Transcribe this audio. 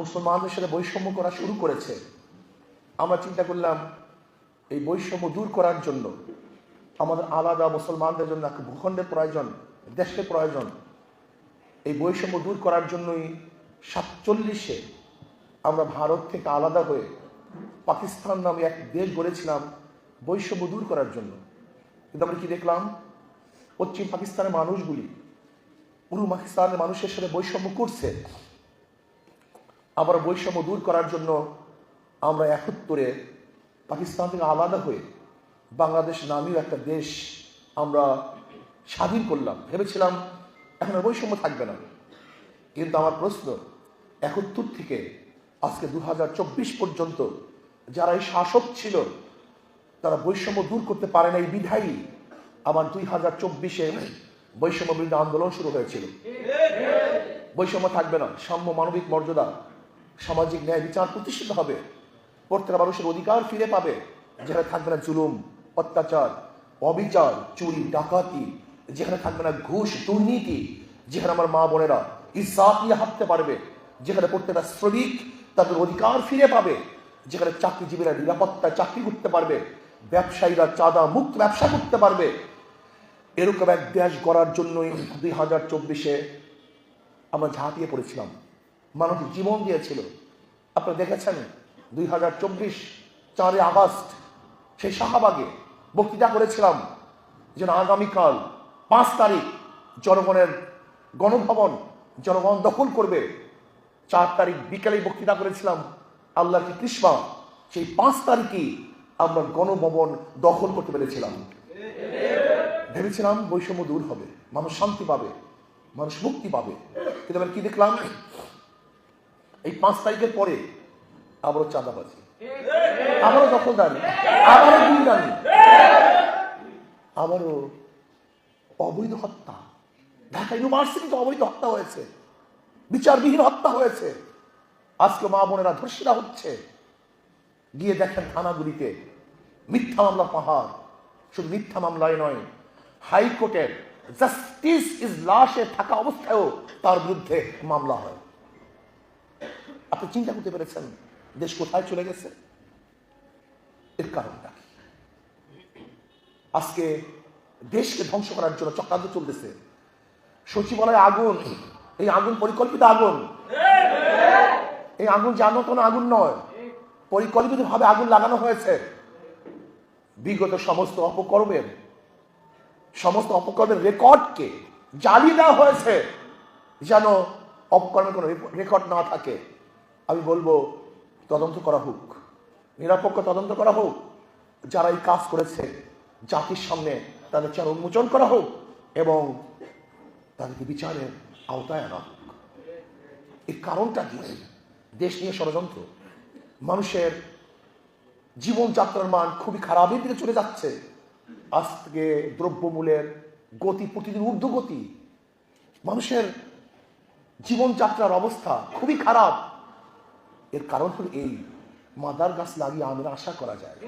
মুসলমানদের সাথে বৈষম্য করা শুরু করেছে। আমরা চিন্তা করলাম, এই বৈষম্য দূর করার জন্য আমাদের আলাদা মুসলমানদের জন্য একটা ভূখণ্ডের প্রয়োজন, দেশের প্রয়োজন। এই বৈষম্য দূর করার জন্যই সাতচল্লিশে আমরা ভারত থেকে আলাদা হয়ে পাকিস্তান নামে এক দেশ গড়েছিলাম বৈষম্য দূর করার জন্য। কিন্তু আমরা কি দেখলাম? পশ্চিম পাকিস্তানের মানুষগুলি পূর্ব পাকিস্তানের মানুষের সাথে বৈষম্য করছে। আবার বৈষম্য দূর করার জন্য আমরা একত্তরে পাকিস্তান থেকে আলাদা হয়ে বাংলাদেশ নামীয় একটা দেশ আমরা স্বাধীন করলাম। ভেবেছিলাম এখন আর বৈষম্য থাকবে না। কিন্তু আমার প্রশ্ন, একাত্তর থেকে আজকে দু হাজার চব্বিশ পর্যন্ত যারা এই শাসক ছিল, তারা বৈষম্য দূর করতে পারে না এই বিধায়ী। আমার দুই হাজার চব্বিশে বৈষম্য বিরুদ্ধে আন্দোলন শুরু হয়েছিল। বৈষম্য থাকবে না, সাম্য মানবিক মর্যাদা সামাজিক ন্যায় বিচার প্রতিষ্ঠিত হবে। প্রত্যেকটা মানুষের অধিকার ফিরে পাবে। যেখানে থাকবে না জুলুম, অত্যাচার, অবিচার, চুরি, ডাকাতি, যেখানে থাকবে না ঘুষ, দুর্নীতি, যেখানে আমার মা বোনেরা ইসাত নিয়ে হাঁটতে পারবে, যেখানে প্রত্যেকটা শ্রমিক তাদের অধিকার ফিরে পাবে, যেখানে চাকরিজীবীরা নিরাপত্তায় চাকরি করতে পারবে, ব্যবসায়ীরা চাঁদা মুক্ত ব্যবসা করতে পারবে। এরকম এক দেশ গড়ার জন্যই দুই হাজার চব্বিশে আমরা ঝাঁপিয়ে পড়েছিলাম। মানুষ জীবন দিয়েছিল। আপনারা দেখেছেন, দুই হাজার চব্বিশ চারই আগস্ট সেই শাহবাগে বক্তৃতা করেছিলাম যেন আগামীকাল পাঁচ তারিখ জনগণের গণভবন, জনগণ দখল করবে। চার তারিখ বিকেলে বক্তৃতা করেছিলাম আল্লাহর কি কৃষ্মা সেই পাঁচ তারিখই আমরা গণভবন দখল করতে পেরেছিলাম। ভেবেছিলাম বৈষম্য দূর হবে, মানুষ শান্তি পাবে, মানুষ মুক্তি পাবে। কিন্তু এবার কি দেখলাম? এই পাঁচ তারিখের পরে আবারও চাঁদাবাজি। আবারও দখলদারি। আবারও গুন্ডানি আবারও অবৈধ হত্যা। ঢাকা ইউনিভার্সিটিতে অবৈধ হত্যা হয়েছে। বিচারবিহীন হত্যা হয়েছে। আজকে মা বোনেরা ধর্ষিতা হচ্ছে। গিয়ে দেখেন থানাগুলিতে মিথ্যা মামলা পাহাড়। শুধু মিথ্যা মামলায় নয় হাইকোর্টের জাস্টিস ইজ লাশে থাকা অবস্থায়ও তার বিরুদ্ধে মামলা হয়। আপনি চিন্তা করতে পেরেছেন দেশ কোথায় চলে গেছে? এর কারণটা কি? আজকে দেশকে ধ্বংস করার জন্য চক্রান্ত চলতেছে। সচিবালয়ে আগুন, এই আগুন পরিকল্পিত আগুন। এই আগুন জানো কোনো আগুন নয়, পরিকল্পিতভাবে আগুন লাগানো হয়েছে। বিগত সমস্ত অপকর্মের সমস্ত অপকর্মের রেকর্ডকে জ্বালিয়ে দেওয়া হয়েছে। যেন অপকর্মের কোনো রেকর্ড না থাকে। আমি বলব, তদন্ত করা হোক। নিরপেক্ষ তদন্ত করা হোক। যারা এই কাজ করেছে, জাতির সামনে তাদের চার উন্মোচন করা হোক এবং তাদেরকে বিচারের আওতায় আনা হোক। এর কারণটা কি? দেশ নিয়ে ষড়যন্ত্র। মানুষের জীবনযাত্রার মান খুবই খারাপের দিকে চলে যাচ্ছে। আজ থেকে দ্রব্যমূল্যের গতি, প্রতিদিন ঊর্ধ্বগতি, মানুষের জীবনযাত্রার অবস্থা খুবই খারাপ। এর কারণ হল এই মাদার গাছ লাগিয়ে আমরা আশা করা যায়।